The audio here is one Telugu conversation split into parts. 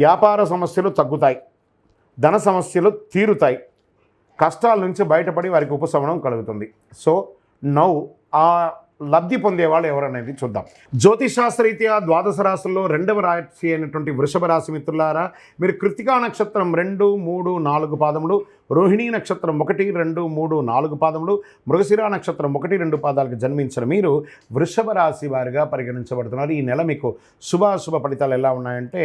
వ్యాపార సమస్యలు తగ్గుతాయి ధన సమస్యలు తీరుతాయి కష్టాల నుంచి బయటపడి వారికి ఉపశమనం కలుగుతుంది. సో నౌ ఆ లబ్ధి పొందేవాళ్ళు ఎవరనేది చూద్దాం. జ్యోతిషాస్త్రరీత్యా ద్వాదశ రాశుల్లో రెండవ రాశి అయినటువంటి వృషభ రాశి మిత్రులారా మీరు కృతికా నక్షత్రం రెండు మూడు నాలుగు పాదములు రోహిణీ నక్షత్రం ఒకటి రెండు మూడు నాలుగు పాదములు మృగశిర నక్షత్రం ఒకటి రెండు పాదాలకు జన్మించిన మీరు వృషభ రాశి వారిగా పరిగణించబడుతున్నారు. ఈ నెల మీకు శుభాశుభ ఫలితాలు ఎలా ఉన్నాయంటే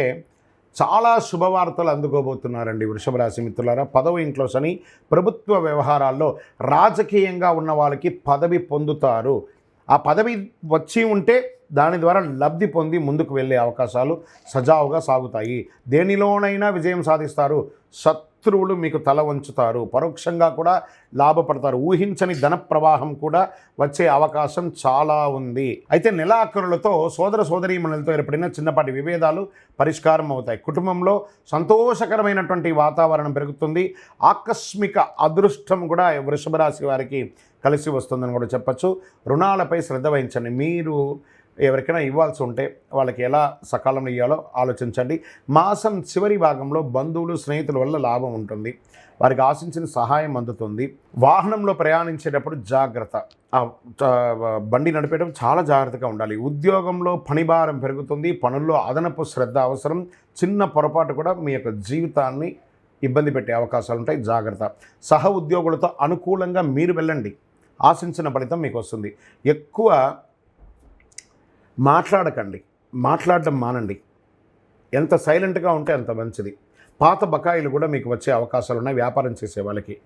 చాలా శుభవార్తలు అందుకోబోతున్నారండి వృషభ రాశి మిత్రులారా. పదవి ఇంట్లో శని ప్రభుత్వ వ్యవహారాల్లో రాజకీయంగా ఉన్న వాళ్ళకి పదవి పొందుతారు. ఆ పదవి వచ్చి ఉంటే దాని ద్వారా లబ్ధి పొంది ముందుకు వెళ్ళే అవకాశాలు సజావుగా సాగుతాయి. దేనిలోనైనా విజయం సాధిస్తారు. సత్ శత్రువులు మీకు తల వంచుతారు. పరోక్షంగా కూడా లాభపడతారు. ఊహించని ధన ప్రవాహం కూడా వచ్చే అవకాశం చాలా ఉంది. అయితే నెలాఖరులతో సోదర సోదరీమణులతో ఏర్పడిన చిన్నపాటి విభేదాలు పరిష్కారం అవుతాయి. కుటుంబంలో సంతోషకరమైనటువంటి వాతావరణం పెరుగుతుంది. ఆకస్మిక అదృష్టం కూడా వృషభ రాశి వారికి కలిసి వస్తుందని కూడా చెప్పచ్చు. రుణాలపై శ్రద్ధ వహించండి. మీరు ఎవరికైనా ఇవ్వాల్సి ఉంటే వాళ్ళకి ఎలా సకాలంలో ఇవ్వాలో ఆలోచించండి. మాసం చివరి భాగంలో బంధువులు స్నేహితుల వల్ల లాభం ఉంటుంది. వారికి ఆశించిన సహాయం అందుతుంది. వాహనంలో ప్రయాణించేటప్పుడు జాగ్రత్త. ఆ, బండి నడిపేటప్పుడు చాలా జాగ్రత్తగా ఉండాలి. ఉద్యోగంలో పనిభారం పెరుగుతుంది. పనుల్లో అదనపు శ్రద్ధ అవసరం. చిన్న పొరపాటు కూడా మీ యొక్క జీవితాన్ని ఇబ్బంది పెట్టే అవకాశాలు ఉంటాయి. జాగ్రత్త. సహ ఉద్యోగులతో అనుకూలంగా మీరు వెళ్ళండి. ఆశించిన ఫలితం మీకు వస్తుంది. ఎక్కువ మాట్లాడకండి. మాట్లాడడం మానండి. ఎంత సైలెంట్గా ఉంటే అంత మంచిది. పాత బకాయిలు కూడా మీకు వచ్చే అవకాశాలు ఉన్నాయి వ్యాపారం చేసే వాళ్ళకి.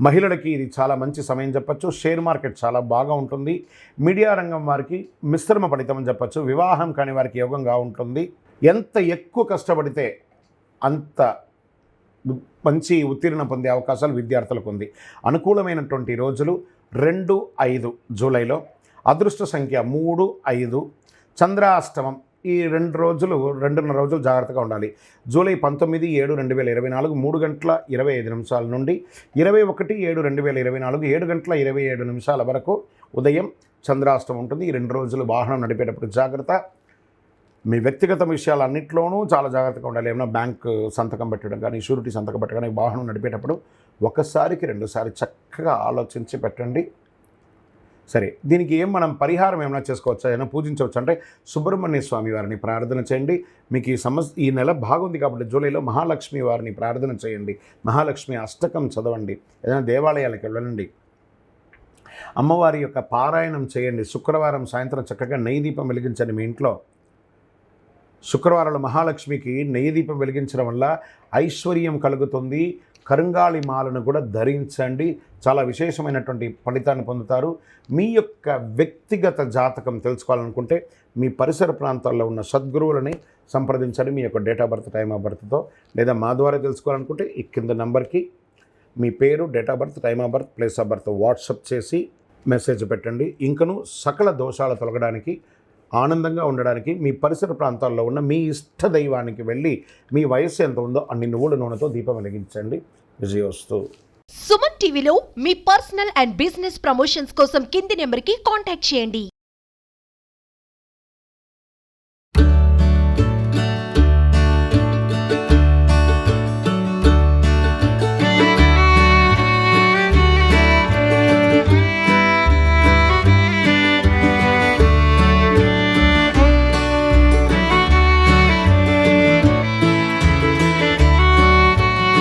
మహిళలకి ఇది చాలా మంచి సమయం చెప్పచ్చు. షేర్ మార్కెట్ చాలా బాగా ఉంటుంది. మీడియా రంగం వారికి మిశ్రమ ఫలితం అని చెప్పచ్చు. వివాహం కాని వారికి యోగంగా ఉంటుంది. ఎంత ఎక్కువ కష్టపడితే అంత మంచి ఉత్తీర్ణ పొందే అవకాశాలు విద్యార్థులకు ఉంది. అనుకూలమైనటువంటి రోజులు రెండు ఐదు జూలైలో అదృష్ట సంఖ్య మూడు ఐదు. చంద్రాష్టమం ఈ రెండు రోజులు రెండున్నర రోజులు జాగ్రత్తగా ఉండాలి. జూలై పంతొమ్మిది ఏడు రెండు వేల ఇరవై నాలుగు మూడు గంటల ఇరవై ఐదు నిమిషాల నుండి ఇరవై ఒకటి ఏడు రెండు వేల ఇరవై నాలుగు ఏడు గంటల ఇరవై ఏడు నిమిషాల వరకు ఉదయం చంద్రాష్టమం ఉంటుంది. ఈ రెండు రోజులు వాహనం నడిపేటప్పుడు జాగ్రత్త. మీ వ్యక్తిగత విషయాలన్నింటిలోనూ చాలా జాగ్రత్తగా ఉండాలి. ఏమైనా బ్యాంక్ సంతకం పెట్టడం కానీ షూరిటీ సంతకం పెట్టడం కానీ వాహనం నడిపేటప్పుడు ఒకసారికి రెండుసారి చక్కగా ఆలోచించి పెట్టండి. సరే దీనికి ఏం మనం పరిహారం ఏమైనా చేసుకోవచ్చా? ఏమైనా పూజించవచ్చు? అంటే సుబ్రహ్మణ్య స్వామి వారిని ప్రార్థన చేయండి. మీకు ఈ సమస్ ఈ నెల బాగుంది కాబట్టి జూలైలో మహాలక్ష్మి వారిని ప్రార్థన చేయండి. మహాలక్ష్మి అష్టకం చదవండి. ఏదైనా దేవాలయాలకు వెళ్ళండి. అమ్మవారి యొక్క పారాయణం చేయండి. శుక్రవారం సాయంత్రం చక్కగా నెయ్యి దీపం వెలిగించండి మీ ఇంట్లో. శుక్రవారంలో మహాలక్ష్మికి నెయ్యి దీపం వెలిగించడం వల్ల ఐశ్వర్యం కలుగుతుంది. కరుంగాళి మాలను కూడా ధరించండి. చాలా విశేషమైనటువంటి ఫలితాన్ని పొందుతారు. మీ యొక్క వ్యక్తిగత జాతకం తెలుసుకోవాలనుకుంటే మీ పరిసర ప్రాంతాల్లో ఉన్న సద్గురువులని సంప్రదించండి. మీ యొక్క date of birth time of బర్త్తో లేదా మా ద్వారా తెలుసుకోవాలనుకుంటే ఈ కింద నెంబర్కి మీ పేరు date of birth time of birth place of birth WhatsApp చేసి మెసేజ్ పెట్టండి. ఇంకను సకల దోషాలు తొలగడానికి ఆనందంగా ఉండడానికి మీ పరిసర ప్రాంతాల్లో ఉన్న మీ ఇష్ట దైవానికి వెళ్ళి మీ వయస్సు ఎంత ఉందో అన్ని నువ్వుల నూనెతో దీపం వెలిగించండి. విజయోస్తు సుమన్ టీవీలో మీ పర్సనల్ అండ్ బిజినెస్ ప్రమోషన్స్ కోసం కింది నెంబర్కి కాంటాక్ట్ చేయండి.